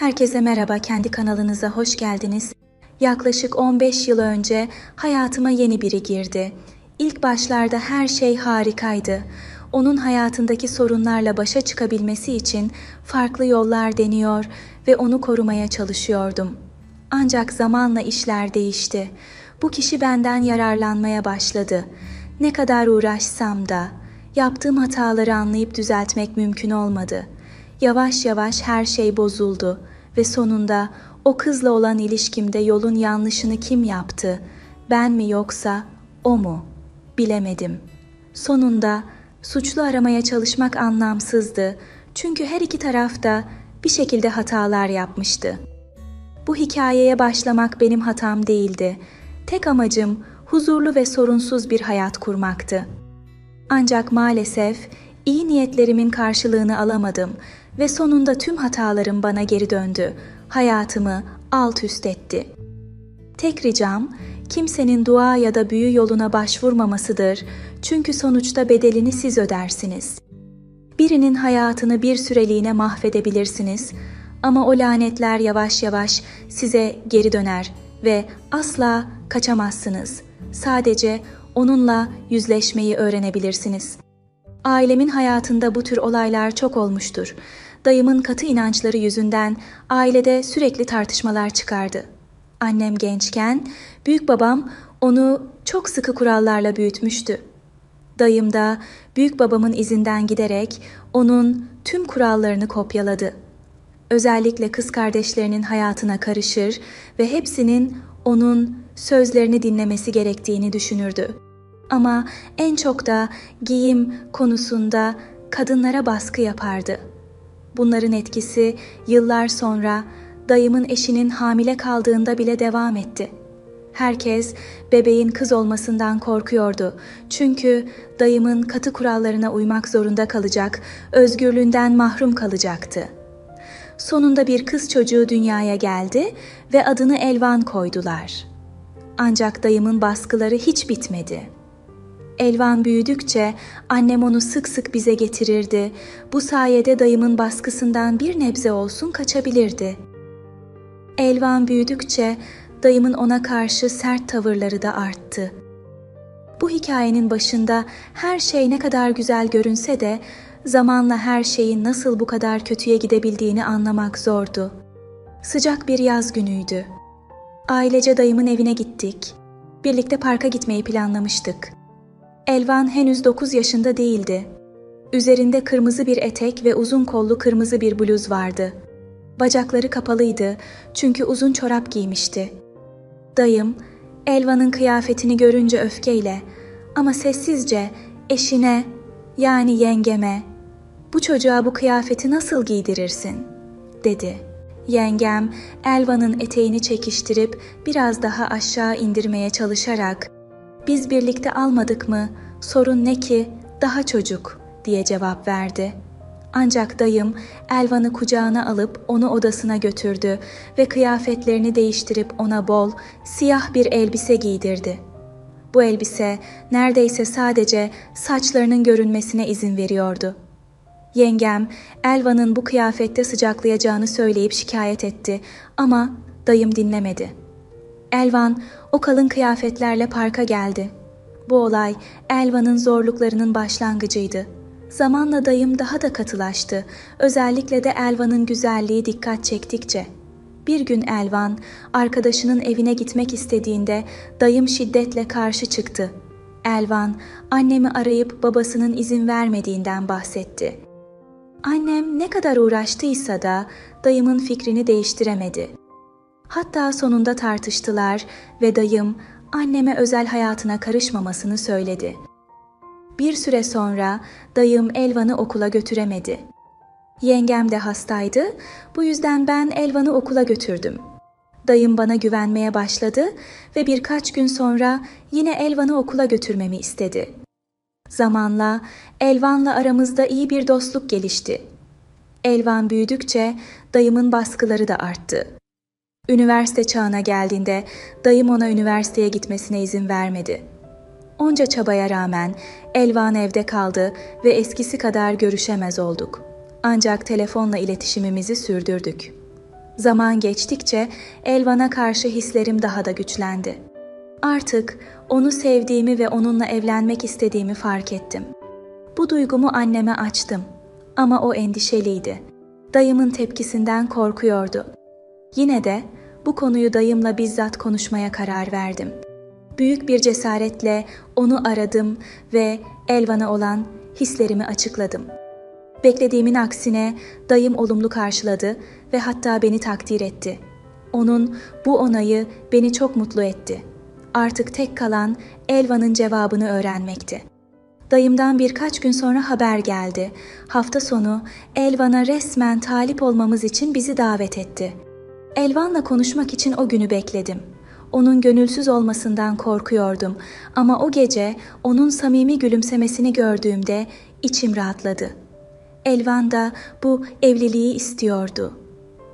Herkese merhaba, kendi kanalınıza hoş geldiniz. Yaklaşık 15 yıl önce hayatıma yeni biri girdi. İlk başlarda her şey harikaydı. Onun hayatındaki sorunlarla başa çıkabilmesi için farklı yollar deniyor ve onu korumaya çalışıyordum. Ancak zamanla işler değişti. Bu kişi benden yararlanmaya başladı. Ne kadar uğraşsam da yaptığım hataları anlayıp düzeltmek mümkün olmadı. Yavaş yavaş her şey bozuldu ve sonunda o kızla olan ilişkimde yolun yanlışını kim yaptı? Ben mi yoksa o mu? Bilemedim. Sonunda suçlu aramaya çalışmak anlamsızdı. Çünkü her iki taraf da bir şekilde hatalar yapmıştı. Bu hikayeye başlamak benim hatam değildi. Tek amacım huzurlu ve sorunsuz bir hayat kurmaktı. Ancak maalesef iyi niyetlerimin karşılığını alamadım ve sonunda tüm hatalarım bana geri döndü. Hayatımı alt üst etti. Tek ricam kimsenin dua ya da büyü yoluna başvurmamasıdır. Çünkü sonuçta bedelini siz ödersiniz. Birinin hayatını bir süreliğine mahvedebilirsiniz ama o lanetler yavaş yavaş size geri döner ve asla kaçamazsınız. Sadece onunla yüzleşmeyi öğrenebilirsiniz. Ailemin hayatında bu tür olaylar çok olmuştur. Dayımın katı inançları yüzünden ailede sürekli tartışmalar çıkardı. Annem gençken büyük babam onu çok sıkı kurallarla büyütmüştü. Dayım da büyük babamın izinden giderek onun tüm kurallarını kopyaladı. Özellikle kız kardeşlerinin hayatına karışır ve hepsinin onun sözlerini dinlemesi gerektiğini düşünürdü. Ama en çok da giyim konusunda kadınlara baskı yapardı. Bunların etkisi yıllar sonra dayımın eşinin hamile kaldığında bile devam etti. Herkes bebeğin kız olmasından korkuyordu. Çünkü dayımın katı kurallarına uymak zorunda kalacak, özgürlüğünden mahrum kalacaktı. Sonunda bir kız çocuğu dünyaya geldi ve adını Elvan koydular. Ancak dayımın baskıları hiç bitmedi. Elvan büyüdükçe annem onu sık sık bize getirirdi. Bu sayede dayımın baskısından bir nebze olsun kaçabilirdi. Elvan büyüdükçe dayımın ona karşı sert tavırları da arttı. Bu hikayenin başında her şey ne kadar güzel görünse de zamanla her şeyin nasıl bu kadar kötüye gidebildiğini anlamak zordu. Sıcak bir yaz günüydü. Ailece dayımın evine gittik. Birlikte parka gitmeyi planlamıştık. Elvan henüz 9 yaşında değildi. Üzerinde kırmızı bir etek ve uzun kollu kırmızı bir bluz vardı. Bacakları kapalıydı çünkü uzun çorap giymişti. Dayım, Elvan'ın kıyafetini görünce öfkeyle ama sessizce eşine yani yengeme bu çocuğa bu kıyafeti nasıl giydirirsin dedi. Yengem Elvan'ın eteğini çekiştirip biraz daha aşağı indirmeye çalışarak biz birlikte almadık mı? Sorun ne ki? Daha çocuk diye cevap verdi. Ancak dayım Elvan'ı kucağına alıp onu odasına götürdü ve kıyafetlerini değiştirip ona bol, siyah bir elbise giydirdi. Bu elbise neredeyse sadece saçlarının görünmesine izin veriyordu. Yengem Elvan'ın bu kıyafette sıcaklayacağını söyleyip şikayet etti ama dayım dinlemedi. Elvan o kalın kıyafetlerle parka geldi. Bu olay Elvan'ın zorluklarının başlangıcıydı. Zamanla dayım daha da katılaştı. Özellikle de Elvan'ın güzelliği dikkat çektikçe. Bir gün Elvan arkadaşının evine gitmek istediğinde dayım şiddetle karşı çıktı. Elvan annemi arayıp babasının izin vermediğinden bahsetti. Annem ne kadar uğraştıysa da dayımın fikrini değiştiremedi. Hatta sonunda tartıştılar ve dayım anneme özel hayatına karışmamasını söyledi. Bir süre sonra dayım Elvan'ı okula götüremedi. Yengem de hastaydı, bu yüzden ben Elvan'ı okula götürdüm. Dayım bana güvenmeye başladı ve birkaç gün sonra yine Elvan'ı okula götürmemi istedi. Zamanla Elvan'la aramızda iyi bir dostluk gelişti. Elvan büyüdükçe dayımın baskıları da arttı. Üniversite çağına geldiğinde dayım ona üniversiteye gitmesine izin vermedi. Onca çabaya rağmen Elvan evde kaldı ve eskisi kadar görüşemez olduk. Ancak telefonla iletişimimizi sürdürdük. Zaman geçtikçe Elvan'a karşı hislerim daha da güçlendi. Artık onu sevdiğimi ve onunla evlenmek istediğimi fark ettim. Bu duygumu anneme açtım ama o endişeliydi. Dayımın tepkisinden korkuyordu. Yine de bu konuyu dayımla bizzat konuşmaya karar verdim. Büyük bir cesaretle onu aradım ve Elvan'a olan hislerimi açıkladım. Beklediğimin aksine dayım olumlu karşıladı ve hatta beni takdir etti. Onun bu onayı beni çok mutlu etti. Artık tek kalan Elvan'ın cevabını öğrenmekti. Dayımdan birkaç gün sonra haber geldi. Hafta sonu Elvan'a resmen talip olmamız için bizi davet etti. Elvan'la konuşmak için o günü bekledim. Onun gönülsüz olmasından korkuyordum ama o gece onun samimi gülümsemesini gördüğümde içim rahatladı. Elvan da bu evliliği istiyordu.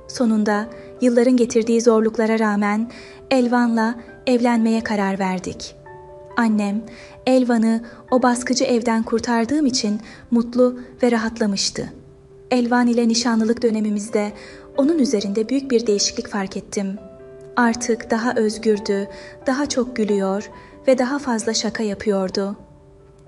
Sonunda yılların getirdiği zorluklara rağmen Elvan'la evlenmeye karar verdik. Annem Elvan'ı o baskıcı evden kurtardığım için mutlu ve rahatlamıştı. Elvan ile nişanlılık dönemimizde onun üzerinde büyük bir değişiklik fark ettim. Artık daha özgürdü, daha çok gülüyor ve daha fazla şaka yapıyordu.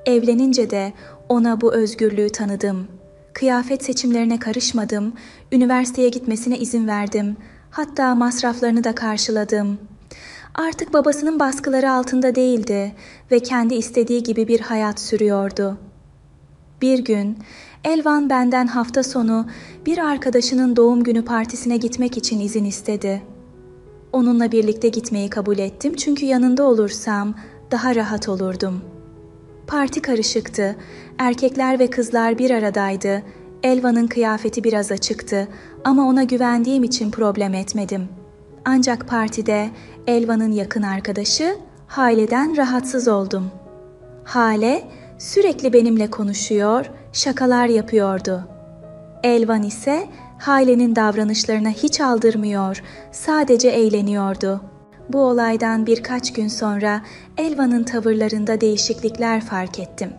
Evlenince de ona bu özgürlüğü tanıdım. Kıyafet seçimlerine karışmadım, üniversiteye gitmesine izin verdim. Hatta masraflarını da karşıladım. Artık babasının baskıları altında değildi ve kendi istediği gibi bir hayat sürüyordu. Bir gün Elvan benden hafta sonu bir arkadaşının doğum günü partisine gitmek için izin istedi. Onunla birlikte gitmeyi kabul ettim çünkü yanında olursam daha rahat olurdum. Parti karışıktı. Erkekler ve kızlar bir aradaydı. Elvan'ın kıyafeti biraz açıktı ama ona güvendiğim için problem etmedim. Ancak partide Elvan'ın yakın arkadaşı Hale'den rahatsız oldum. Hale sürekli benimle konuşuyor, şakalar yapıyordu. Elvan ise Hale'nin davranışlarına hiç aldırmıyor, sadece eğleniyordu. Bu olaydan birkaç gün sonra Elvan'ın tavırlarında değişiklikler fark ettim.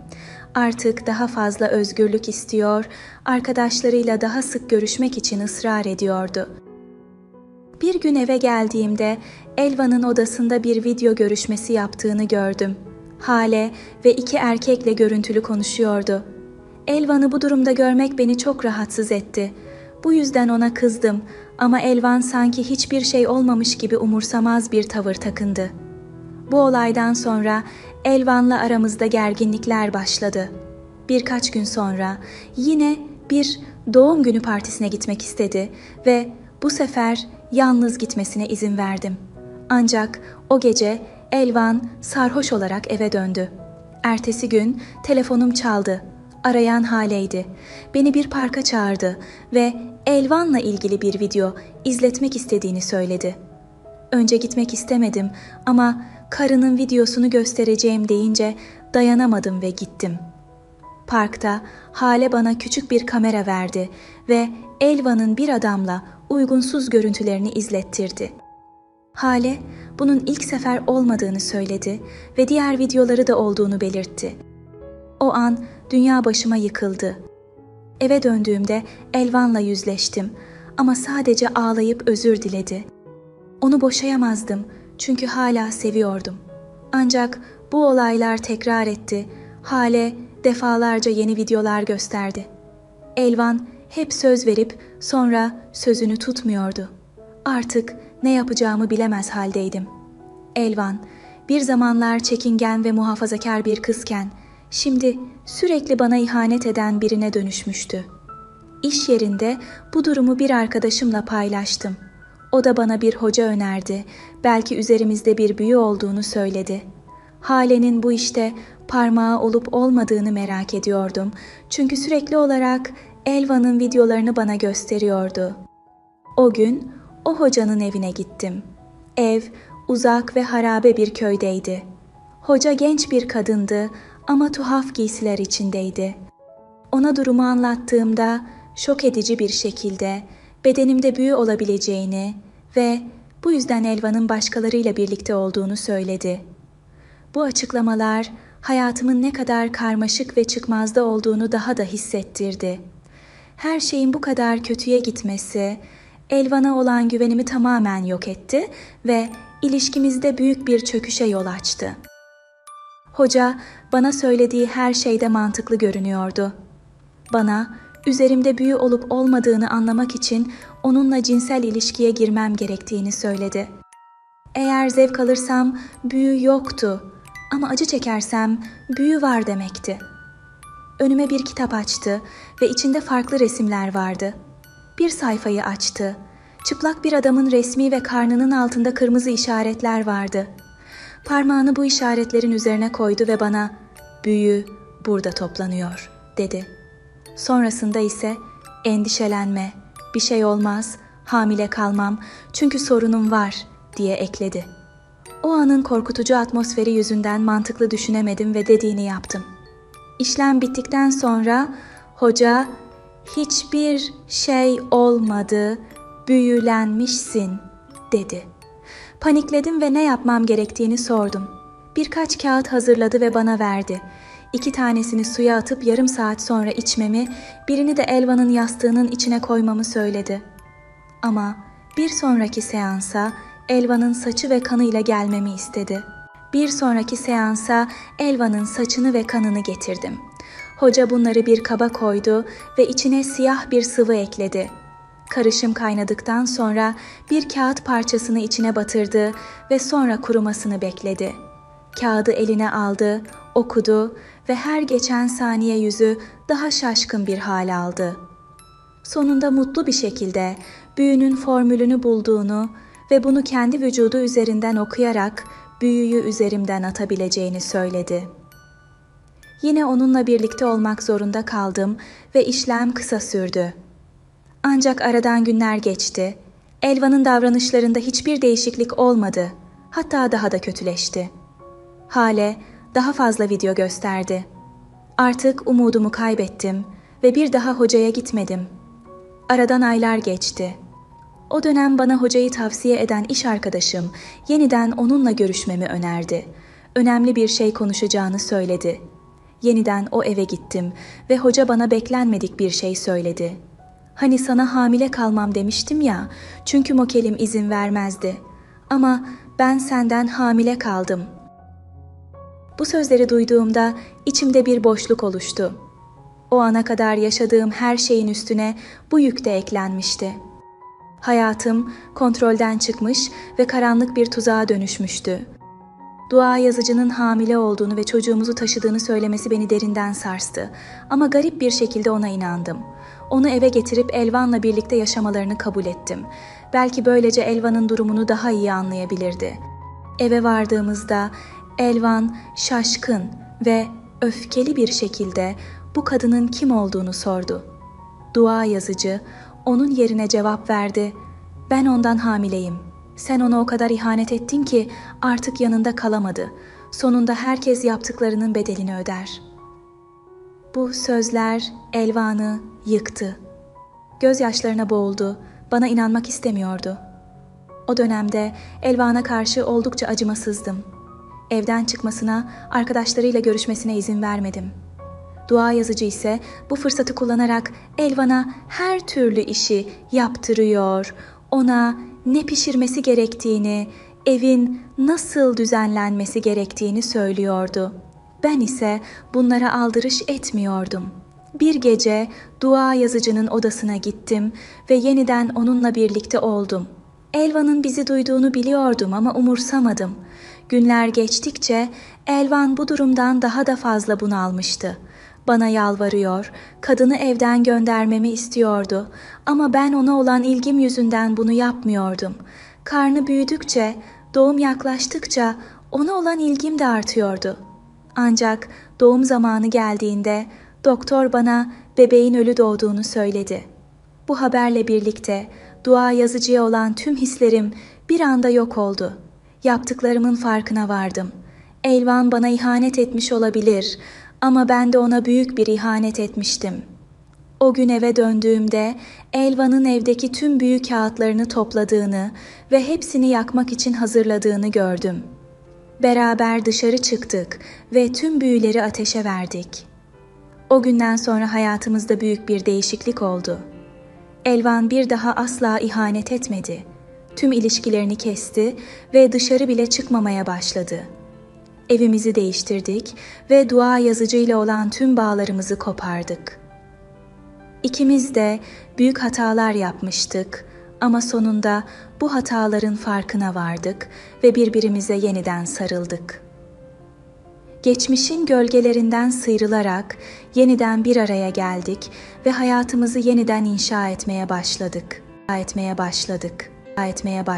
Artık daha fazla özgürlük istiyor, arkadaşlarıyla daha sık görüşmek için ısrar ediyordu. Bir gün eve geldiğimde Elvan'ın odasında bir video görüşmesi yaptığını gördüm. Hale ve iki erkekle görüntülü konuşuyordu. Elvan'ı bu durumda görmek beni çok rahatsız etti. Bu yüzden ona kızdım ama Elvan sanki hiçbir şey olmamış gibi umursamaz bir tavır takındı. Bu olaydan sonra Elvan'la aramızda gerginlikler başladı. Birkaç gün sonra yine bir doğum günü partisine gitmek istedi ve bu sefer yalnız gitmesine izin verdim. Ancak o gece Elvan sarhoş olarak eve döndü. Ertesi gün telefonum çaldı. Arayan Hale'ydi. Beni bir parka çağırdı ve Elvan'la ilgili bir video izletmek istediğini söyledi. Önce gitmek istemedim ama karının videosunu göstereceğim deyince dayanamadım ve gittim. Parkta Hale bana küçük bir kamera verdi ve Elvan'ın bir adamla uygunsuz görüntülerini izlettirdi. Hale bunun ilk sefer olmadığını söyledi ve diğer videoları da olduğunu belirtti. O an dünya başıma yıkıldı. Eve döndüğümde Elvan'la yüzleştim ama sadece ağlayıp özür diledi. Onu boşayamazdım çünkü hala seviyordum. Ancak bu olaylar tekrar etti. Hale defalarca yeni videolar gösterdi. Elvan hep söz verip sonra sözünü tutmuyordu. Artık ne yapacağımı bilemez haldeydim. Elvan, bir zamanlar çekingen ve muhafazakar bir kızken, şimdi sürekli bana ihanet eden birine dönüşmüştü. İş yerinde bu durumu bir arkadaşımla paylaştım. O da bana bir hoca önerdi. Belki üzerimizde bir büyü olduğunu söyledi. Hale'nin bu işte parmağı olup olmadığını merak ediyordum. Çünkü sürekli olarak Elvan'ın videolarını bana gösteriyordu. O gün o hocanın evine gittim. Ev uzak ve harabe bir köydeydi. Hoca genç bir kadındı ama tuhaf giysiler içindeydi. Ona durumu anlattığımda şok edici bir şekilde bedenimde büyü olabileceğini ve bu yüzden Elvan'ın başkalarıyla birlikte olduğunu söyledi. Bu açıklamalar hayatımın ne kadar karmaşık ve çıkmazda olduğunu daha da hissettirdi. Her şeyin bu kadar kötüye gitmesi, Elvan'a olan güvenimi tamamen yok etti ve ilişkimizde büyük bir çöküşe yol açtı. Hoca bana söylediği her şeyde mantıklı görünüyordu. Bana üzerimde büyü olup olmadığını anlamak için onunla cinsel ilişkiye girmem gerektiğini söyledi. Eğer zevk alırsam büyü yoktu ama acı çekersem büyü var demekti. Önüme bir kitap açtı ve içinde farklı resimler vardı. Bir sayfayı açtı. Çıplak bir adamın resmi ve karnının altında kırmızı işaretler vardı. Parmağını bu işaretlerin üzerine koydu ve bana "Büyü burada toplanıyor." dedi. Sonrasında ise endişelenme, bir şey olmaz, hamile kalmam çünkü sorunum var diye ekledi. O anın korkutucu atmosferi yüzünden mantıklı düşünemedim ve dediğini yaptım. İşlem bittikten sonra hoca hiçbir şey olmadı, büyülenmişsin dedi. Panikledim ve ne yapmam gerektiğini sordum. Birkaç kağıt hazırladı ve bana verdi. İki tanesini suya atıp yarım saat sonra içmemi, birini de Elvan'ın yastığının içine koymamı söyledi. Ama bir sonraki seansa Elvan'ın saçı ve kanıyla gelmemi istedi. Bir sonraki seansa Elvan'ın saçını ve kanını getirdim. Hoca bunları bir kaba koydu ve içine siyah bir sıvı ekledi. Karışım kaynadıktan sonra bir kağıt parçasını içine batırdı ve sonra kurumasını bekledi. Kağıdı eline aldı, okudu ve her geçen saniye yüzü daha şaşkın bir hal aldı. Sonunda mutlu bir şekilde büyünün formülünü bulduğunu ve bunu kendi vücudu üzerinden okuyarak büyüyü üzerimden atabileceğini söyledi. Yine onunla birlikte olmak zorunda kaldım ve işlem kısa sürdü. Ancak aradan günler geçti. Elvan'ın davranışlarında hiçbir değişiklik olmadı. Hatta daha da kötüleşti. Hale daha fazla video gösterdi. Artık umudumu kaybettim ve bir daha hocaya gitmedim. Aradan aylar geçti. O dönem bana hocayı tavsiye eden iş arkadaşım yeniden onunla görüşmemi önerdi. Önemli bir şey konuşacağını söyledi. Yeniden o eve gittim ve hoca bana beklenmedik bir şey söyledi. Hani sana hamile kalmam demiştim ya, çünkü mokelim izin vermezdi. Ama ben senden hamile kaldım. Bu sözleri duyduğumda içimde bir boşluk oluştu. O ana kadar yaşadığım her şeyin üstüne bu yük de eklenmişti. Hayatım kontrolden çıkmış ve karanlık bir tuzağa dönüşmüştü. Dua yazıcının hamile olduğunu ve çocuğumuzu taşıdığını söylemesi beni derinden sarstı. Ama garip bir şekilde ona inandım. Onu eve getirip Elvan'la birlikte yaşamalarını kabul ettim. Belki böylece Elvan'ın durumunu daha iyi anlayabilirdi. Eve vardığımızda Elvan şaşkın ve öfkeli bir şekilde bu kadının kim olduğunu sordu. Dua yazıcı onun yerine cevap verdi. Ben ondan hamileyim. Sen ona o kadar ihanet ettin ki artık yanında kalamadı. Sonunda herkes yaptıklarının bedelini öder. Bu sözler Elvan'ı yıktı. Gözyaşlarına boğuldu. Bana inanmak istemiyordu. O dönemde Elvan'a karşı oldukça acımasızdım. Evden çıkmasına, arkadaşlarıyla görüşmesine izin vermedim. Dua yazıcı ise bu fırsatı kullanarak Elvan'a her türlü işi yaptırıyor, ona ne pişirmesi gerektiğini, evin nasıl düzenlenmesi gerektiğini söylüyordu. Ben ise bunlara aldırış etmiyordum. Bir gece dua yazıcının odasına gittim ve yeniden onunla birlikte oldum. Elvan'ın bizi duyduğunu biliyordum ama umursamadım. Günler geçtikçe Elvan bu durumdan daha da fazla bunalmıştı. Bana yalvarıyor, kadını evden göndermemi istiyordu ama ben ona olan ilgim yüzünden bunu yapmıyordum. Karnı büyüdükçe, doğum yaklaştıkça ona olan ilgim de artıyordu. Ancak doğum zamanı geldiğinde doktor bana bebeğin ölü doğduğunu söyledi. Bu haberle birlikte dua yazıcıya olan tüm hislerim bir anda yok oldu. Yaptıklarımın farkına vardım. Elvan bana ihanet etmiş olabilir ama ben de ona büyük bir ihanet etmiştim. O gün eve döndüğümde Elvan'ın evdeki tüm büyük kağıtlarını topladığını ve hepsini yakmak için hazırladığını gördüm. Beraber dışarı çıktık ve tüm büyüleri ateşe verdik. O günden sonra hayatımızda büyük bir değişiklik oldu. Elvan bir daha asla ihanet etmedi. Tüm ilişkilerini kesti ve dışarı bile çıkmamaya başladı. Evimizi değiştirdik ve dua yazıcıyla olan tüm bağlarımızı kopardık. İkimiz de büyük hatalar yapmıştık ama sonunda bu hataların farkına vardık ve birbirimize yeniden sarıldık. Geçmişin gölgelerinden sıyrılarak yeniden bir araya geldik ve hayatımızı yeniden inşa etmeye başladık. Etmeye başladık. Etmeye başladık.